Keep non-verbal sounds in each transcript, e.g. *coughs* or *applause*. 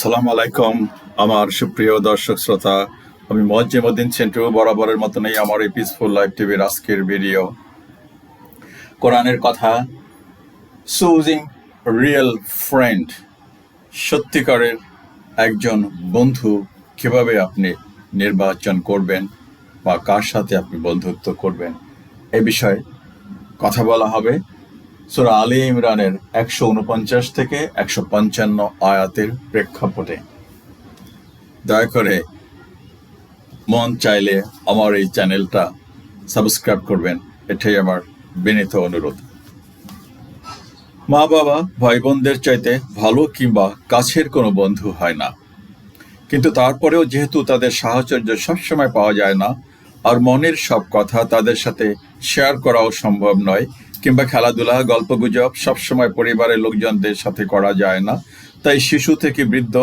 সালাম আলাইকুম, আমার সুপ্রিয় দর্শক শ্রোতা। আমি মজ্জিমুদ্দিন সেন্টু, বরাবরের মতনই আমার এই পিসফুল লাইভ টিভির আজকের ভিডিও কোরআনের কথা চুজিং রিয়েল ফ্রেন্ড সত্যিকারের একজন বন্ধু কীভাবে আপনি নির্বাচন করবেন বা কার সাথে আপনি বন্ধুত্ব করবেন, এ বিষয়ে কথা বলা হবে। সুরা আলী ইমরানের একশো উনপঞ্চাশ থেকে একশো পঞ্চান্ন আয়াতের প্রেক্ষাপটে। দয়া করে মন চাইলে আমার এই চ্যানেলটা সাবস্ক্রাইব করবেন, এটাই আমার বিনীত অনুরোধ। মা বাবা ভাই বোনদের চাইতে ভালো কিংবা কাছের কোনো বন্ধু হয় না। কিন্তু তারপরেও যেহেতু তাদের সাহচর্য সবসময় পাওয়া যায় না, আর মনের সব কথা তাদের সাথে শেয়ার করাও সম্ভব নয় কিংবা খেলাধুলা, গল্পগুজব সবসময় পরিবারের লোকজনদের সাথে করা যায় না। তাই শিশু থেকে বৃদ্ধ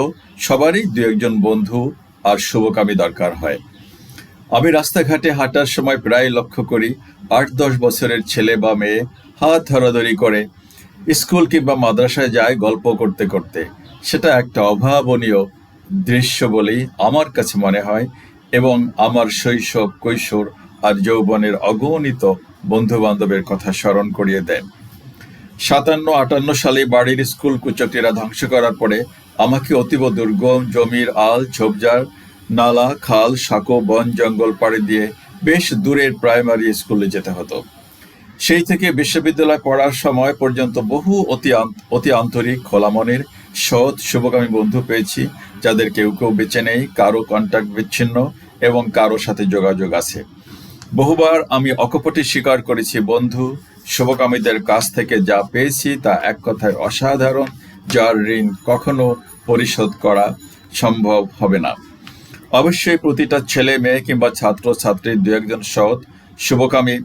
সবারই দু একজন বন্ধু আর শুভকামী দরকার হয়। আমি রাস্তাঘাটে হাঁটার সময় প্রায় লক্ষ্য করি, আট দশ বছরের ছেলে বা মেয়ে হাত ধরাধরি করে, স্কুল কিংবা মাদ্রাসায় যায় গল্প করতে করতে। সেটা একটা অভাবনীয় দৃশ্য বলেই আমার কাছে মনে হয় এবং আমার শৈশব, কৈশোর আর যৌবনের অগণিত বন্ধু বান্ধবের কথা স্মরণ করিয়ে দেন। সাতান্ন, আটান্ন সালে বাড়ির স্কুল কুচটিরা ধ্বংস করার পরে আমাকে অতীব দুর্গম জমির আল, ঝোপঝাড়, নালা, খাল, সাঁকো, বন, জঙ্গল পাড়ি দিয়ে বেশ দূরের প্রাইমারি স্কুলে যেতে হতো। সেই থেকে বিশ্ববিদ্যালয় পড়ার সময় পর্যন্ত বহু অতি অতি আন্তরিক খোলা মনের সৎ শুভকামী বন্ধু পেয়েছি, যাদের কেউ কেউ বেঁচে নেই, কারও কন্ট্যাক্ট বিচ্ছিন্ন এবং কারও সাথে যোগাযোগ আছে। বহুবার আমি অকপটে স্বীকার করেছি, বন্ধু। শুভকামীদের কাছ থেকে যা পেয়েছি তা এক কথায় অসাধারণ, যার ঋণ কখনো পরিশোধ করা সম্ভব হবে না। অবশ্যই প্রতিটা ছেলে, মেয়ে কিংবা ছাত্র ছাত্রীর দু একজন সৎ, শুভকামী,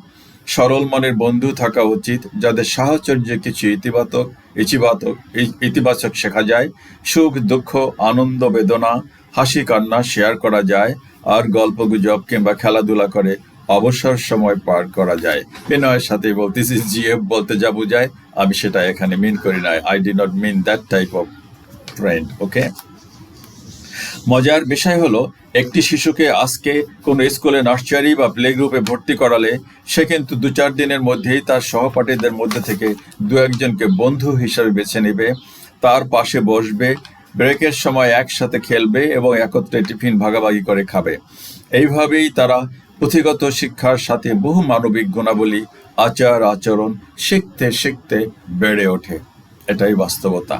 সরল মনের বন্ধু থাকা উচিত, যাদের সাহচর্যে কিছু ইতিবাচক ইতিবাচক ইতিবাচক শেখা যায়। সুখ, দুঃখ, আনন্দ, বেদনা, হাসি, কান্না শেয়ার করা যায়, আর গল্প গুজব কিংবা খেলাধুলা করে অবসর সময় পার করা যায়। বিনয়ের সাথে বলতেছি, জিএফ বলতে যা বুঝায়, আমি সেটা এখানে মিন করি না। I did not mean that type of friend okay মজার বিষয় হলো, একটি শিশুকে আজকে কোনো স্কুলে নার্সারি বা প্লে গ্রুপে ভর্তি করালে, সে কিন্তু দু চার দিনের মধ্যেই তার সহপাঠীদের মধ্যে থেকে দু একজনকে বন্ধু হিসাবে বেছে নেবে, তার পাশে বসবে, ব্রেকের সময় একসাথে খেলবে এবং একত্রে টিফিন ভাগাভাগি করে খাবে। এইভাবেই তারা পুঁথিগত শিক্ষার সাথে বহু মানবিক গুণাবলী আচার আচরণ শিখতে শিখতে বেড়ে ওঠে এটাই বাস্তবতা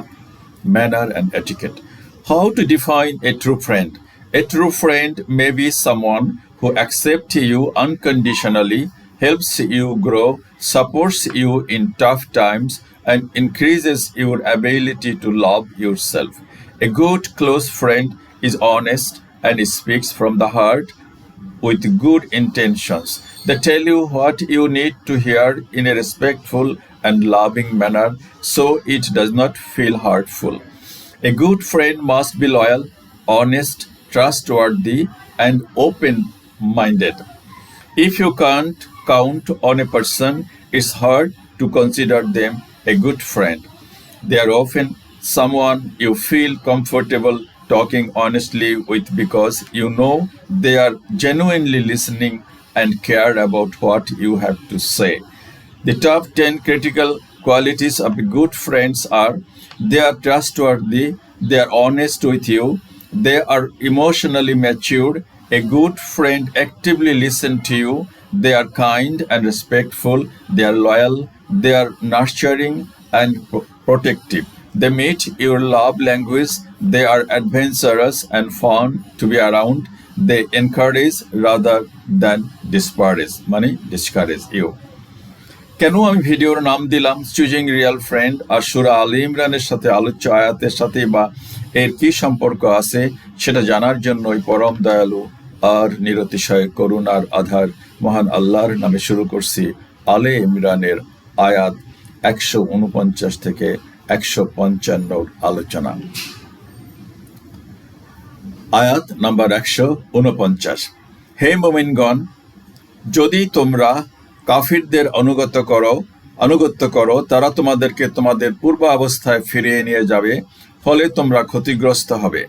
manner and etiquette. How to define a true friend? A true friend may be someone who accepts you unconditionally, helps you grow, supports you in tough times, and increases your ability to love yourself. A good close friend is honest and speaks from the heart with good intentions. They tell you what you need to hear in a respectful and loving manner so it does not feel hurtful. A good friend must be loyal, honest, trustworthy, and open minded. If you can't count on a person, it's hard to consider them a good friend. They are often someone you feel comfortable talking honestly with because you know they are genuinely listening and care about what you have to say. The top 10 critical qualities of good friends are they are trustworthy, they are honest with you, they are emotionally mature, a good friend actively listens to you, they are kind and respectful, they are loyal, they are nurturing and pro- protective. They meet your love language, they are adventurous and fun to be around, they encourage rather than discourage, money discourage you. কেন আমি ভিডিওর নাম দিলাম? Choosing Real friend আর সুরা আলী ইমরানের সাথে আলোচ্য আয়াতের সাথে বা এর কি সম্পর্ক আছে সেটা জানার জন্যই পরম দয়ালু আর নিরতিশয় করুণার আধার মহান আল্লাহর নামে শুরু করছি আলে ইমরানের আয়াত একশো উনপঞ্চাশ থেকে একশো পঞ্চান্নর আলোচনা। আয়াত নাম্বার একশো উনপঞ্চাশ হে মোমিনগণ, যদি তোমরা কাফিরদের অনুগত করো আনুগত্য করো, তারা তোমাদেরকে তোমাদের পূর্ব অবস্থায় ফিরিয়ে নিয়ে যাবে, ফলে তোমরা ক্ষতিগ্রস্ত হবে।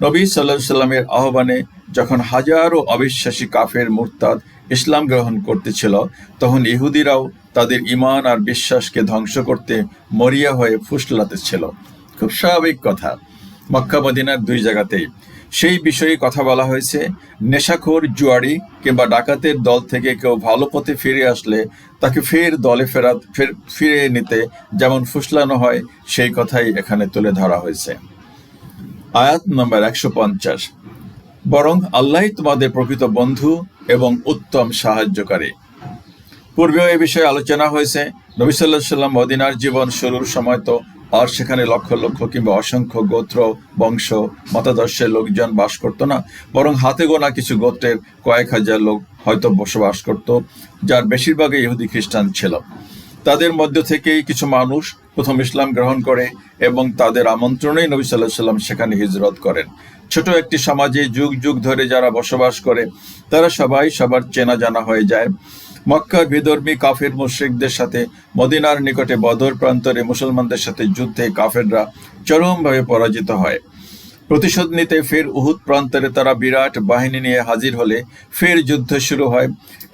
নবী সাল্লাহ সাল্লামের আহ্বানে যখন হাজারো অবিশ্বাসী কাফের মুরতাদ ইসলাম গ্রহণ করতেছিল, তখন ইহুদিরাও তাদের ইমান আর বিশ্বাসকে ধ্বংস করতে মরিয়া হয়ে ফুসলাতেছিল। খুব স্বাভাবিক কথা। মক্কা, মদিনার দুই জায়গাতেই। সেই বিষয়ে কথা বলা হয়েছে। নেশাখোর জুয়ারি কিংবা ডাকাতের দল থেকে কেউ ভালো পথে ফিরে আসলে তাকে ফের দলে ফেরা ফিরে নিতে যেমন ফুসলানো হয়, সেই কথাই এখানে তুলে ধরা হয়েছে। আয়াত নম্বর একশো পঞ্চাশ। বরং আল্লাহ তোমাদের প্রকৃত বন্ধু এবং উত্তম সাহায্যকারী। পূর্বেও এ বিষয়ে আলোচনা হয়েছে। নবী সাল্লাহ সাল্লাম মদিনার জীবন শুরুর সময় তো আর সেখানে লক্ষ লক্ষ কিংবা অসংখ্য গোত্র, বংশ, মতাদর্শের লোকজন বাস করতো না, বরং হাতে গোনা কিছু গোত্রের কয়েক হাজার লোক হয়তো বসবাস করত, যার বেশিরভাগই ইহুদি খ্রিস্টান ছিল। তাদের মধ্য থেকেই কিছু মানুষ প্রথম ইসলাম গ্রহণ করে এবং তাদের আমন্ত্রণেই নবী সাল্লাহ সাল্লাম সেখানে হিজরত করেন। ছোট একটি সমাজে যুগ যুগ ধরে যারা বসবাস করে, তারা সবাই সবার চেনা জানা হয়ে যায়। মক্কার বিধর্মী কাফের মুশ্রিকদের সাথে মদিনার নিকটে বদর প্রান্তরে মুসলমানদের সাথে যুদ্ধে কাফেররা চরমভাবে পরাজিত হয়। প্রতিশোধ নিতে ফের উহুদ প্রান্তরে তারা বিরাট বাহিনী নিয়ে হাজির হলে ফের যুদ্ধ শুরু হয়।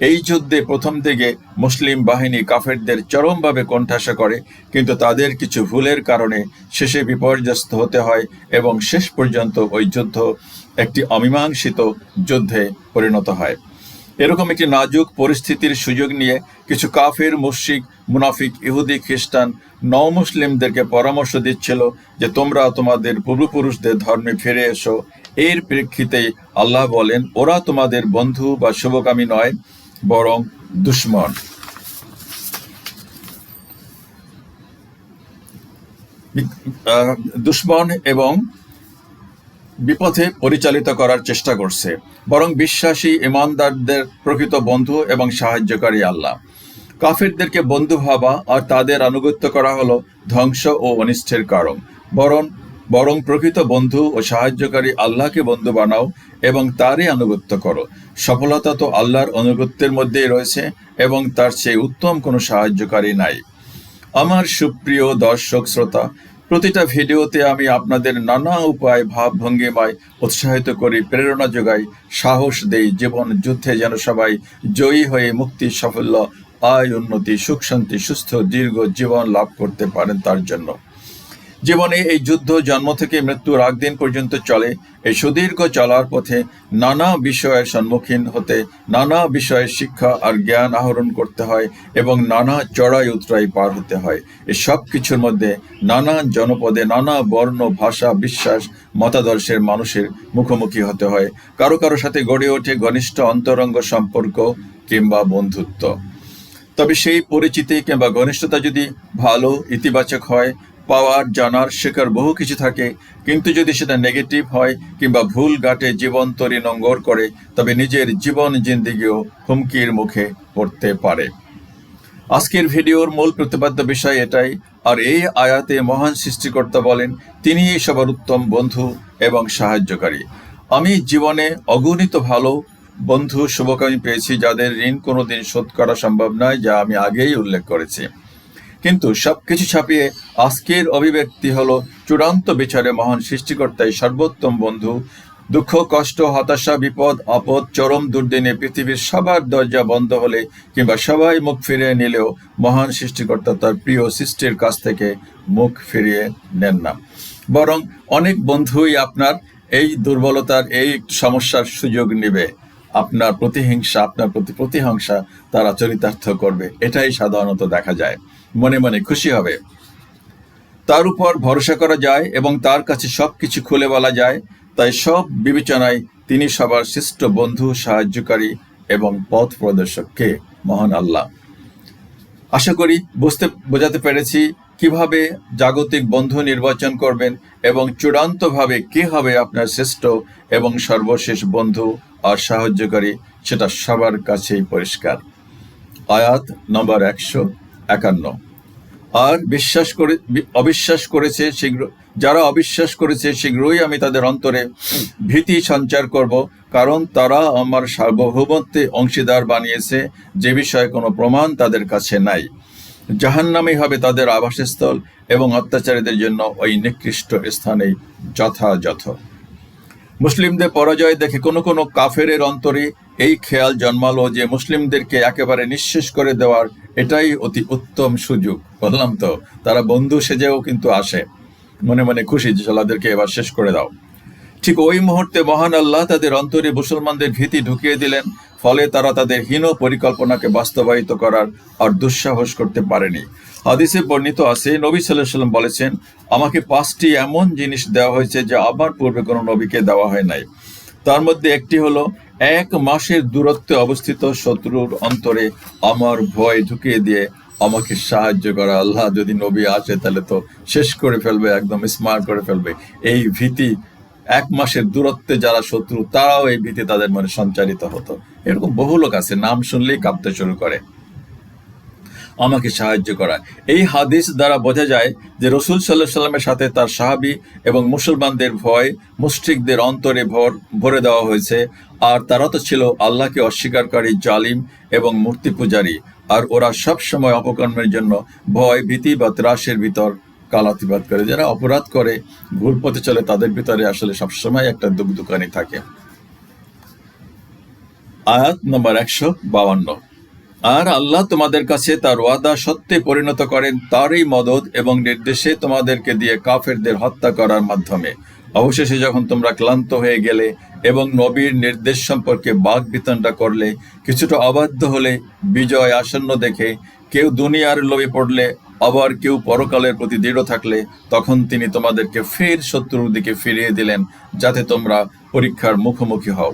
এই যুদ্ধে প্রথম দিকে মুসলিম বাহিনী কাফেরদের চরমভাবে কোণঠাসা করে, কিন্তু তাদের কিছু ভুলের কারণে শেষে বিপর্যস্ত হতে হয় এবং শেষ পর্যন্ত ওই যুদ্ধ একটি অমীমাংসিত যুদ্ধে পরিণত হয়। এরকম একটি নাজুক পরিস্থিতির সুযোগ নিয়ে কিছু কাফের মুশিক মুনাফিক, ইহুদি, খ্রিস্টান নও মুসলিমদেরকে পরামর্শ দিচ্ছিল যে তোমরা তোমাদের পূর্বপুরুষদের ধর্মে ফিরে এসো। এর প্রেক্ষিতে আল্লাহ বলেন, ওরা তোমাদের বন্ধু বা শুভকামী নয়, বরং দুশ্মন। দুশ্মন এবং বিপথে পরিচালিত করার চেষ্টা করছে, বরং বিশ্বাসী ইমানদারদের প্রকৃত বন্ধু এবং সাহায্যকারী আল্লাহ। কাফেরদেরকে বন্ধু ভাবা আর তাদের আনুগত্য করা হলো ধ্বংস ও অনিষ্টের কারণ। বরং বরং প্রকৃত বন্ধু ও সাহায্যকারী আল্লাহকে বন্ধু বানাও এবং তারই আনুগত্য করো। সফলতা তো আল্লাহর আনুগত্যের মধ্যেই রয়েছে এবং তার চেয়ে উত্তম কোনো সাহায্যকারী নাই। আমার সুপ্রিয় দর্শক, শ্রোতা প্রতিটা ভিডিওতে আমি আপনাদের নানা উপায় ভাব ভঙ্গিমায় উৎসাহিত করি, প্রেরণা যোগাই, সাহস দেই, জীবন যুদ্ধে যেন সবাই জয়ী হয়ে মুক্তি, সাফল্য, আয়, উন্নতি, সুখ, শান্তি, সুস্থ, দীর্ঘ জীবন লাভ করতে পারেন তার জন্য। জীবনে এই যুদ্ধ জন্ম থেকে মৃত্যুর আগ দিন পর্যন্ত চলে। এই সুদীর্ঘ চলার পথে নানা বিষয়ের সম্মুখীন হতে, নানা বিষয়ের শিক্ষা আর জ্ঞান আহরণ করতে হয় এবং নানা চড়াই উতরাই পার হতে হয়। এই সব কিছুর মধ্যে নানা জনপদে নানা বর্ণ, ভাষা, বিশ্বাস, মতাদর্শের মানুষের মুখোমুখি হতে হয়। কারও কারও সাথে গড়ে ওঠে ঘনিষ্ঠ অন্তরঙ্গ সম্পর্ক কিংবা বন্ধুত্ব। তবে সেই পরিচিতি কিংবা ঘনিষ্ঠতা যদি ভালো, ইতিবাচক হয় পাওয়ার জানার শেখার বহু কিছু থাকে। কিন্তু যদি সেটা নেগেটিভ হয় কিংবা ভুল ঘাটে জীবন তরি নঙ্গর করে, তবে নিজের জীবন জিন্দিগিও হুমকির মুখে পড়তে পারে। আজকের ভিডিওর মূল প্রতিপাদ্য বিষয় এটাই, আর এই আয়াতে মহান সৃষ্টিকর্তা বলেন তিনি সবার উত্তম বন্ধু এবং সাহায্যকারী। আমি জীবনে অগণিত ভালো বন্ধু শুভকামী পেয়েছি যাদের ঋণ কোনোদিন শোধ করা সম্ভব নয়, যা আমি আগেই উল্লেখ করেছি। কিন্তু সবকিছু ছাপিয়ে আজকের অভিব্যক্তি হলো চূড়ান্ত বিচারে মহান সৃষ্টিকর্তাই সর্বোত্তম বন্ধু। দুঃখ, কষ্ট, হতাশা, বিপদ, আপদ, চরম দুর্দিনে পৃথিবীর সবার দরজা বন্ধ হলে কিংবা সবাই মুখ ফিরিয়ে নিলেও মহান সৃষ্টিকর্তা তার প্রিয় সৃষ্টির কাছ থেকে মুখ ফিরিয়ে নেন না। বরং অনেক বন্ধুই আপনার এই দুর্বলতার, এই সমস্যার সুযোগ নেবে। আপনার প্রতিহিংসা, আপনার প্রতি প্রতিহিংসা তারা চরিতার্থ করবে। এটাই সাধারণত দেখা যায়। মনে মনে খুশি হবে। তার উপর ভরসা করা যায় এবং তার কাছে সব কিছু খুলে বলা যায়। তাই সব বিবেচনায় তিনি সবার শ্রেষ্ঠ বন্ধু, সাহায্যকারী এবং পথ প্রদর্শক কে মহান আল্লাহ। আশা করি বুঝতে, বোঝাতে পেরেছি কীভাবে জাগতিক বন্ধু নির্বাচন করবেন এবং চূড়ান্তভাবে কে হবে আপনার শ্রেষ্ঠ এবং সর্বশেষ বন্ধু আর সাহায্যকারী, সেটা সবার কাছেই পরিষ্কার। আয়াত নম্বর একশো। একান্ন। আর বিশ্বাস করে, অবিশ্বাস করেছে শীঘ্র, যারা অবিশ্বাস করেছে শীঘ্রই আমি তাদের অন্তরে ভীতি সঞ্চার করব, কারণ তারা আমার সার্বভৌমত্বে অংশীদার বানিয়েছে, যে বিষয়ে কোনো প্রমাণ তাদের কাছে নাই। জাহান্নামই হবে তাদের আবাসস্থল এবং অত্যাচারীদের জন্য ওই নিকৃষ্ট স্থানে যথাযথ। মুসলিমদের পরাজয় দেখে কোনো কোনো কাফেরের অন্তরে এই খেয়াল জন্মালো যে মুসলিমদেরকে একেবারে নিঃশেষ করে দেওয়ার এটাই অতি উত্তম সুযোগ। বললাম তো। তারা বন্ধু সেজেও কিন্তু আসে। মনে মনে খুশি যে সালাদেরকে এবার শেষ করে দাও। ঠিক ওই মুহূর্তে মহান আল্লাহ তাদের অন্তরে মুসলমানদের ভীতি ঢুকিয়ে দিলেন, ফলে তারা তাদের হীন পরিকল্পনাকে বাস্তবায়িত করার আর দুঃসাহস করতে পারেনি। হাদিসে বর্ণিত আছে, নবী সাল্লাম বলেছেন, আমাকে পাঁচটি এমন জিনিস দেওয়া হয়েছে যা আমার পূর্বে কোনো নবীকে দেওয়া হয় নাই। তার মধ্যে একটি হলো এক মাসের দূরত্বে অবস্থিত শত্রুর অন্তরে আমার ভয় ঢুকিয়ে দিয়ে আমাকে সাহায্য করা। আল্লাহ যদি নবী আসে, তাহলে তো শেষ করে ফেলবে, একদম স্মার্ট করে ফেলবে। এই ভীতি, এক মাসের দূরত্বে যারা শত্রু, তারাও এই ভীতি তাদের মনে সঞ্চারিত হতো। এরকম বহু লোক আছে, নাম শুনলেই কাঁপতে শুরু করে। আমাকে সাহায্য করা এই হাদিস দ্বারা বোঝা যায় যে রসুল সাল্লাহ সাল্লামের সাথে তার সাহাবি এবং মুসলমানদের ভয়, মুশ্রিকদের অন্তরে ভর, ভরে দেওয়া হয়েছে। আর তারা তো ছিল আল্লাহকে অস্বীকারী জালিম এবং মূর্তি পূজারী। আর ওরা সব সময় অপকর্মের জন্য ভয়, ভীতি বা ত্রাসের ভিতর কালাতিবাদ করে। যারা অপরাধ করে, ভুল পথে চলে, তাদের ভিতরে আসলে সবসময় একটা দুঃখ দুকানি থাকে। আয়াত নম্বর একশো বাউান্ন আর আল্লাহ তোমাদের কাছে তার ওয়াদা সত্যে পরিণত করেন, তারই মদত এবং নির্দেশে তোমাদেরকে দিয়ে কাফেরদের হত্যা করার মাধ্যমে। অবশেষে যখন তোমরা ক্লান্ত হয়ে গেলে এবং নবীর নির্দেশ সম্পর্কে বাঘ বিতনটা করলে, কিছুটা অবাধ্য হলে, বিজয় আসন্ন দেখে কেউ দুনিয়ার লোভে পড়লে, আবার কেউ পরকালের প্রতি দৃঢ় থাকলে, তখন তিনি তোমাদেরকে ফের শত্রুর দিকে ফিরিয়ে দিলেন, যাতে তোমরা পরীক্ষার মুখোমুখি হও।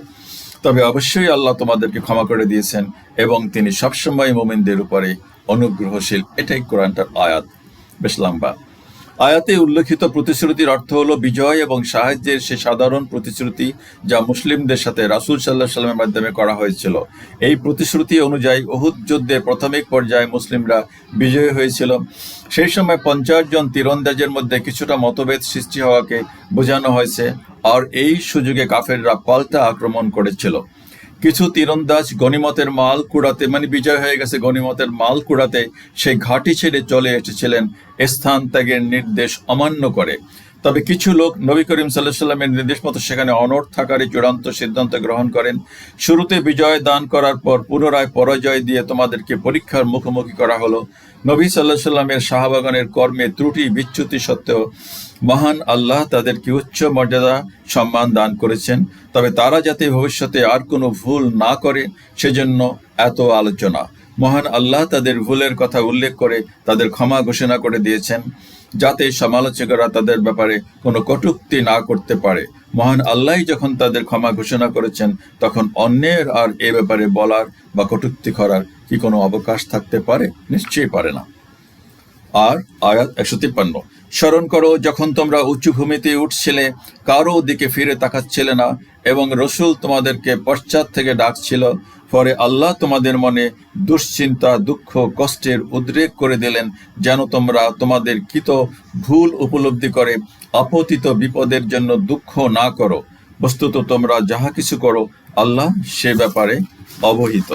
তবে অবশ্যই আল্লাহ তোমাদেরকে ক্ষমা করে দিয়েছেন এবং তিনি সবসময় মোমিনদের উপরে অনুগ্রহশীল। এটাই কোরআনটার আয়াত। বেশ লম্বা। আয়াতে উল্লেখিত প্রতিশ্রুতির অর্থ হল বিজয় এবং সাহায্যের সে সাধারণ প্রতিশ্রুতি যা মুসলিমদের সাথে রাসুল সাল্লাহ সাল্লামের মাধ্যমে করা হয়েছিল। এই প্রতিশ্রুতি অনুযায়ী অহুদ যুদ্ধের প্রাথমিক পর্যায়ে মুসলিমরা বিজয়ী হয়েছিল। সেই সময় পঞ্চাশ জন তীরন্দাজের মধ্যে কিছুটা মতভেদ সৃষ্টি হওয়াকে বোঝানো হয়েছে, আর এই সুযোগে কাফেররা পাল্টা আক্রমণ করেছিল। কিছু তীরন্দাজ গণিমতের মাল কুড়াতে মানে বিজয় হয়ে গেছে গণিমতের মাল কুড়াতে সেই ঘাঁটি ছেড়ে চলে এসেছিলেন, স্থান ত্যাগের নির্দেশ অমান্য করে। তবে কিছু লোক নবী করিম সাল্লাহ সাল্লামের নির্দেশ মতো সেখানে অনড় থাকারই চূড়ান্ত সিদ্ধান্ত গ্রহণ করেন। শুরুতে বিজয় দান করার পর পুনরায় পরাজয় দিয়ে তোমাদেরকে পরীক্ষার মুখোমুখি করা হলো। নবী সাল্লাহ সাল্লামের শাহবাগানের কর্মে ত্রুটি বিচ্যুতি সত্ত্বেও মহান আল্লাহ তাদেরকে উচ্চ মর্যাদা সম্মান দান করেছেন। তবে তারা যাতে ভবিষ্যতে আর কোনো ভুল না করে, সেজন্য এত আলোচনা। মহান আল্লাহ তাদের ভুলের কথা উল্লেখ করে তাদের ক্ষমা ঘোষণা করে দিয়েছেন, যাতে সমালোচকরা তাদের ব্যাপারে কোনো কটুক্তি না করতে পারে। মহান আল্লাহ যখন তাদের ক্ষমা ঘোষণা করেছেন, তখন অন্যের আর এ ব্যাপারে বলার বা কটুক্তি করার কি কোনো অবকাশ থাকতে পারে? নিশ্চয়ই পারে না। আর আয়াত একশো তিপ্পান্ন। স্মরণ করো, যখন তোমরা উঁচু ভূমিতে উঠছিলে, কারও দিকে ফিরে তাকাচ্ছিলে না, এবং রসুল তোমাদেরকে পশ্চাৎ থেকে ডাকছিল। পরে আল্লাহ তোমাদের মনে দুশ্চিন্তা, দুঃখ, কষ্টের উদ্রেক করে দিলেন, যেন তোমরা তোমাদের কৃত ভুল উপলব্ধি করে, আপতিত বিপদের জন্য দুঃখ না করো। বস্তুত তোমরা যাহা কিছু করো, আল্লাহ সে ব্যাপারে অবহিত।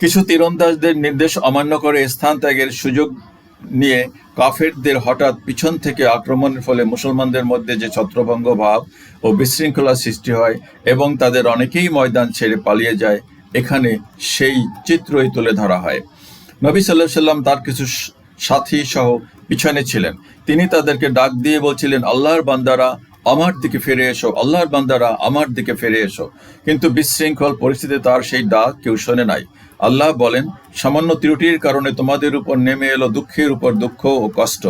কিছু তীরন্দাজদের নির্দেশ অমান্য করে স্থান ত্যাগের সুযোগ নিয়ে কাফেরদের হঠাৎ পিছন থেকে আক্রমণের ফলে মুসলমানদের মধ্যে যে ছত্রভঙ্গ ভাব ও বিশৃঙ্খলা সৃষ্টি হয় এবং তাদের অনেকেই ময়দান ছেড়ে পালিয়ে যায়, এখানে সেই চিত্রই তুলে ধরা হয়। নবী সাল্লাহ সাল্লাম তার কিছু সাথী সহ পিছনে ছিলেন। তিনি তাদেরকে ডাক দিয়ে বলছিলেন, আল্লাহর বান্দারা আমার দিকে ফিরে এসো, আল্লাহর বান্দারা আমার দিকে ফিরে এসো। কিন্তু বিশৃঙ্খল পরিস্থিতিতে তার সেই ডাক কেউ শোনে নাই। আল্লাহ বলেন, সামান্য ত্রুটির কারণে তোমাদের উপর নেমে এলো দুঃখের উপর দুঃখ ও কষ্ট।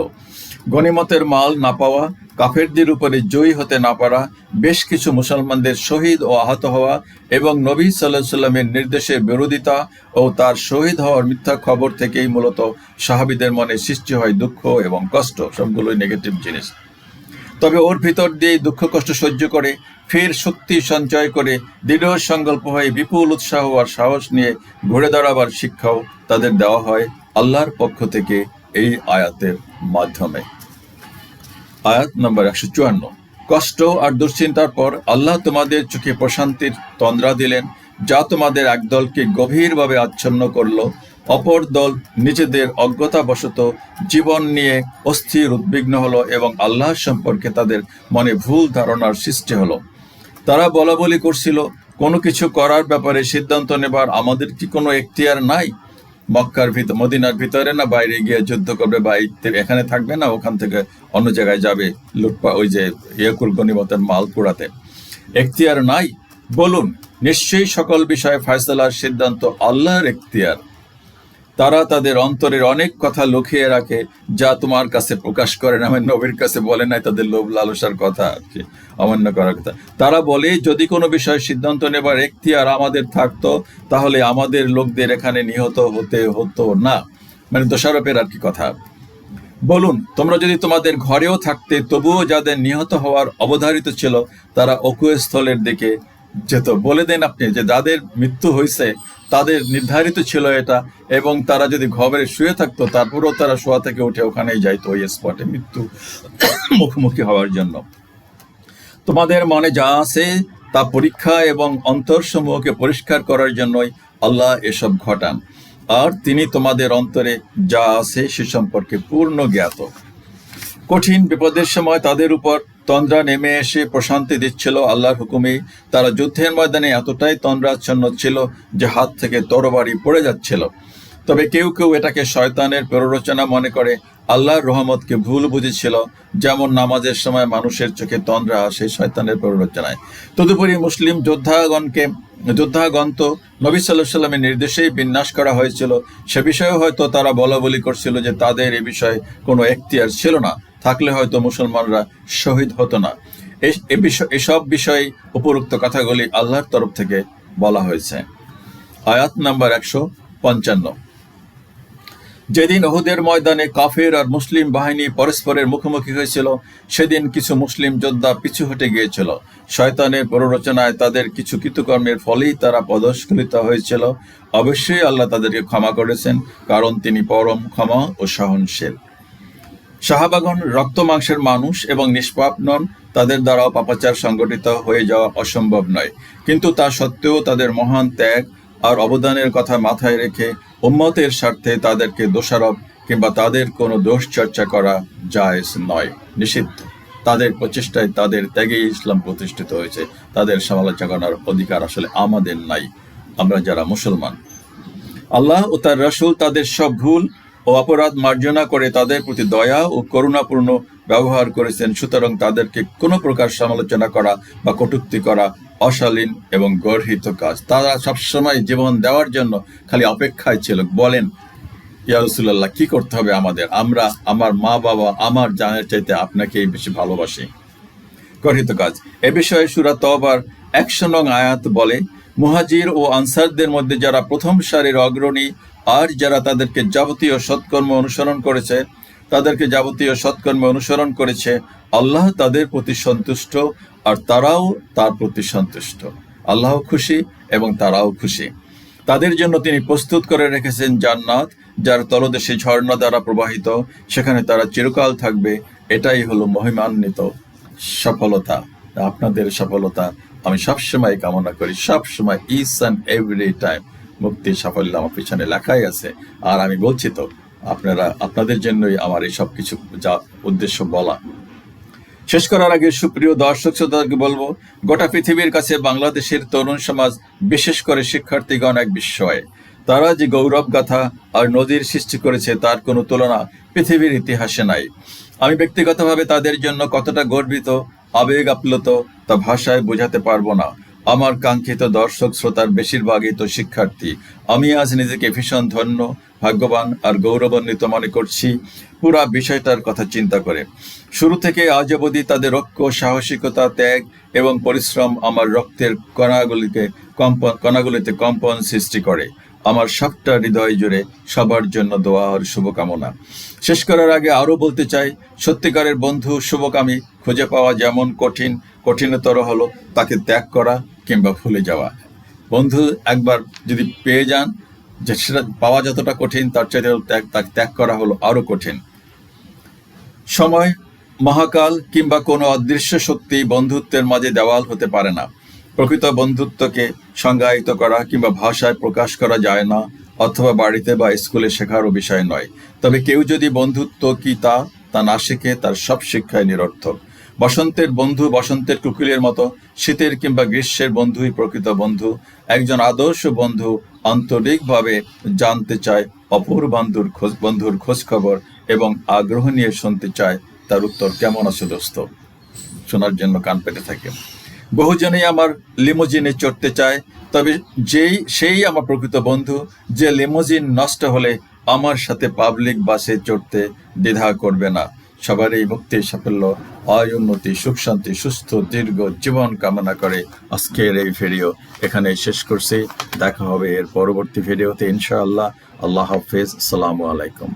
গণিমতের মাল না পাওয়া, কাফেরদের উপরে জয়ী হতে না পারা, বেশ কিছু মুসলমানদের শহীদ ও আহত হওয়া এবং নবী সাল্লাহ সাল্লামের নির্দেশের বিরোধিতা ও তার শহীদ হওয়ার মিথ্যা খবর থেকেই মূলত সাহাবিদের মনে সৃষ্টি হয় দুঃখ এবং কষ্ট, সবগুলোই নেগেটিভ জিনিস। তবে ওর ভিতর দিয়ে দুঃখ, কষ্ট সহ্য করে, ফের শক্তি সঞ্চয় করে, দৃঢ় সংকল্প হয়ে বিপুল উৎসাহ আর সাহস নিয়ে ঘুরে দাঁড়াবার শিক্ষাও তাদের দেওয়া হয় আল্লাহর পক্ষ থেকে এই আয়াতের মাধ্যমে। আয়াত নম্বর একশো চুয়ান্ন। কষ্ট আর দুশ্চিন্তার পর আল্লাহ তোমাদের চোখে প্রশান্তির তন্দ্রা দিলেন, যা তোমাদের একদলকে গভীরভাবে আচ্ছন্ন করল। অপর দল নিজেদের অজ্ঞতাবশত জীবন নিয়ে অস্থির উদ্বিগ্ন হলো এবং আল্লাহ সম্পর্কে তাদের মনে ভুল ধারণার সৃষ্টি হলো। তারা বলা বলি করছিল, কোনো কিছু করার ব্যাপারে সিদ্ধান্ত নেবার আমাদের কি কোনো এখতিয়ার নাই? মক্কার ভিতর মদিনার ভিতরে না বাইরে গিয়ে যুদ্ধ করবে বা এখানে থাকবে না, ওখান থেকে অন্য জায়গায় যাবে লুটপা ওই যে ইয়কুল গনিমতের মাল কুড়াতে? এখতিয়ার নাই? বলুন, নিশ্চয়ই সকল বিষয়ে ফয়সলার সিদ্ধান্ত আল্লাহর এখতিয়ার। তারা তাদের অন্তরের অনেক কথা লুকিয়ে রাখে, যা তোমার কাছে প্রকাশ করে না, আমার নবীর কাছে বলে নাই, তাদের লোভ লালসার কথা অমান্য করার কথা। তারা বলে, যদি কোনো বিষয়ে সিদ্ধান্ত নেবার এখতিয়ার আমাদের থাকতো, তাহলে আমাদের লোকদের এখানে নিহত হতে হতো না। মানে দোষারোপের আর কি কথা। বলুন, তোমরা যদি তোমাদের ঘরেও থাকতে, তবুও যাদের নিহত হওয়ার অবধারিত ছিল, তারা অকুস্থলের দিকে যেত বলে দেন আপনি যে যাদের মৃত্যু হয়েছে, তাদের নির্ধারিত ছিল এটা, এবং তারা যদি ঘরে শুয়ে থাকতো, তারপরেও তারা শোয়া থেকে উঠে ওখানেই যাইতো ওই স্পটে মৃত্যু *coughs* মুখোমুখি হওয়ার জন্য। তোমাদের মনে যা আছে, তা পরীক্ষা এবং অন্তরসমূহকে পরিষ্কার করার জন্যই আল্লাহ এসব ঘটান। আর তিনি তোমাদের অন্তরে যা আছে, সে সম্পর্কে পূর্ণ জ্ঞাত। কঠিন বিপদের সময় তাদের উপর তন্দ্রা নেমে এসে প্রশান্তি দিচ্ছিল আল্লাহর হুকুমে। তারা যুদ্ধের ময়দানে এতটাই তন্দ্রাচ্ছন্ন ছিল যে হাত থেকে তরবারি পড়ে যাচ্ছিল। তবে কেউ কেউ এটাকে শয়তানের প্ররোচনা মনে করে আল্লাহর রহমতকে ভুল বুঝেছিল, যেমন নামাজের সময় মানুষের চোখে তন্দ্রা আসে শয়তানের প্ররোচনায়। তদুপরি মুসলিম যোদ্ধাগণকে যোদ্ধাগণ তো নবী সাল্লাহ সাল্লামের নির্দেশেই বিন্যাস করা হয়েছিল। সে বিষয়ে হয়তো তারা বলা বলি করছিল যে তাদের এ বিষয়ে কোনো এখতিয়ার ছিল না। থাকলে হয়তো মুসলমানরা শহীদ হতো না। এ- বিষয়, এসব বিষয়ে উপরোক্ত কথাগুলি আল্লাহর তরফ থেকে বলা হয়েছে। আয়াত নাম্বার একশো পঞ্চান্ন। যেদিন ওহুদের ময়দানে কাফের আর মুসলিম বাহিনী পরস্পরের মুখোমুখি হয়েছিল, সেদিন কিছু মুসলিম যোদ্ধা পিছু হটে গিয়েছিল। শয়তানের প্ররোচনায় তাদের কিছু কৃতকর্মের ফলেই তারা পদস্খলিত হয়েছিল। অবশ্যই আল্লাহ তাদেরকে ক্ষমা করেছেন, কারণ তিনি পরম ক্ষমা ও সহনশীল। শাহাবাগন রক্ত মাংসের মানুষ এবং নিষ্পাপ নন, তাদের দ্বারা পাপাচার সংগঠিত হয়ে যাওয়া অসম্ভব নয়। কিন্তু তা সত্ত্বেও তাদের মহান ত্যাগ আর অবদানের কথা মাথায় রেখে উম্মতের স্বার্থে তাদেরকে দোষারোপ কিংবা তাদের কোনো দোষ চর্চা করা জায়েজ নয়। নিষিদ্ধ। তাদের প্রচেষ্টায় তাদের ত্যাগেই ইসলাম প্রতিষ্ঠিত হয়েছে। তাদের সমালোচনা করার অধিকার আসলে আমাদের নাই। আমরা যারা মুসলমান। আল্লাহ ও তার রসুল তাদের সব ভুল ও অপরাধ মার্জনা করে তাদের প্রতি দয়া ও করুণাপূর্ণ ব্যবহার করেছেন। সুতরাং তাদেরকে কোনো প্রকার সমালোচনা করা বা কটূক্তি করা অশালীন এবং গর্হিত কাজ। তারা সবসময় জীবন দেওয়ার জন্য খালি অপেক্ষায় ছিল। বলেন, ইয়া রসুল্লাহ কি করতে হবে আমাদের? আমরা, আমার মা বাবা, আমার জানের চাইতে আপনাকেই বেশি ভালোবাসি। গর্হিত কাজ। এ বিষয়ে সুরা তবার একশো নং আয়াত বলে, মুহাজির ও আনসারদের মধ্যে যারা প্রথম সারির অগ্রণী আর যারা তাদেরকে যাবতীয় সৎকর্ম অনুসরণ করেছে, তাদেরকে যাবতীয় সৎকর্ম অনুসরণ করেছে, আল্লাহ তাদের প্রতি সন্তুষ্ট আর তারাও তার প্রতি সন্তুষ্ট। আল্লাহ খুশি এবং তারাও খুশি। তাদের জন্য তিনি প্রস্তুত করে রেখেছেন জান্নাত, যার তলদেশে ঝর্ণা দ্বারা প্রবাহিত, সেখানে তারা চিরকাল থাকবে। এটাই হলো মহিমান্বিত সফলতা। আপনাদের সফলতা আমি সবসময় কামনা করি, সবসময় ইস অ্যান্ড এভরি টাইম মুক্তির সাফল্য আমার পিছনে লেখাই আছে। আর আমি বলছি তো, আপনারা, আপনাদের জন্যই আমার এই সব কিছু যা উদ্দেশ্য বলা। শেষ করার আগে সুপ্রিয় দর্শক শ্রোতাকে বলব, গোটা পৃথিবীর কাছে বাংলাদেশের তরুণ সমাজ, বিশেষ করে শিক্ষার্থীগণ, এক বিস্ময়ে। তারা যে গৌরব গাথা আর নদীর সৃষ্টি করেছে তার কোনো তুলনা পৃথিবীর ইতিহাসে নাই। আমি ব্যক্তিগতভাবে তাদের জন্য কতটা গর্বিত, আবেগ আপ্লুত তা ভাষায় বোঝাতে পারব না। আমার কাঙ্ক্ষিত দর্শক শ্রোতার বেশিরভাগই তো শিক্ষার্থী। আমি আজ নিজেকে ভীষণ ধন্য, ভাগ্যবান আর গৌরবান্বিত মনে করছি পুরা বিষয়টার কথা চিন্তা করে। শুরু থেকে আজ অবধি তাদের রক্ষ সাহসিকতা, ত্যাগ এবং পরিশ্রম আমার রক্তের কণাগুলিকে কম্পন, কণাগুলিতে কম্পন সৃষ্টি করে। আমার সবটা হৃদয় জুড়ে সবার জন্য দোয়া আর শুভকামনা। শেষ করার আগে আরও বলতে চাই, সত্যিকারের বন্ধু, শুভকামী, খুঁজে পাওয়া যেমন কঠিন, কঠিনতর হলো তাকে ত্যাগ করা। কিংবা ভুলে যাওয়া। বন্ধু, একবার যদি পেয়ে যান, যে সেটা পাওয়া যতটা কঠিন, তার চাইতে ত্যাগ, তাকে ত্যাগ করা হলো আরও কঠিন। সময়, মহাকাল কিংবা কোনো অদৃশ্য শক্তি বন্ধুত্বের মাঝে দেওয়াল হতে পারে না। প্রকৃত বন্ধুত্বকে সংজ্ঞায়িত করা কিংবা ভাষায় প্রকাশ করা যায় না, অথবা বাড়িতে বা স্কুলে শেখারও বিষয় নয়। তবে কেউ যদি বন্ধুত্ব কি তা তা না শিখে, তার সব শিক্ষায় নিরর্থক। বসন্তের বন্ধু, বসন্তের কুকিলের মতো, শীতের কিংবা গ্রীষ্মের বন্ধুই প্রকৃত বন্ধু, একজন আদর্শ বন্ধু আন্তরিকভাবে জানতে চায় অপর বন্ধুর খোঁজ বন্ধুর খোঁজ খবর এবং আগ্রহ নিয়ে শুনতে চায় তার উত্তর কেমন আছে দোস্ত? শোনার জন্য কান পেতে থাকে। বহুজনেই আমার লিমোজিনে চড়তে চায়, তবে যেই, সেই আমার প্রকৃত বন্ধু যে লিমোজিন নষ্ট হলে আমার সাথে পাবলিক বাসে চড়তে দ্বিধা করবে না। সবার এই মুক্তি সাফল্য, আয়, উন্নতি, সুখ, শান্তি, সুস্থ, দীর্ঘ জীবন কামনা করে আজকের এই ভিডিও এখানে শেষ করছি। দেখা হবে এর পরবর্তী ভিডিওতে ইনশাআল্লাহ। আল্লাহ হাফিজ। সালামু আলাইকুম।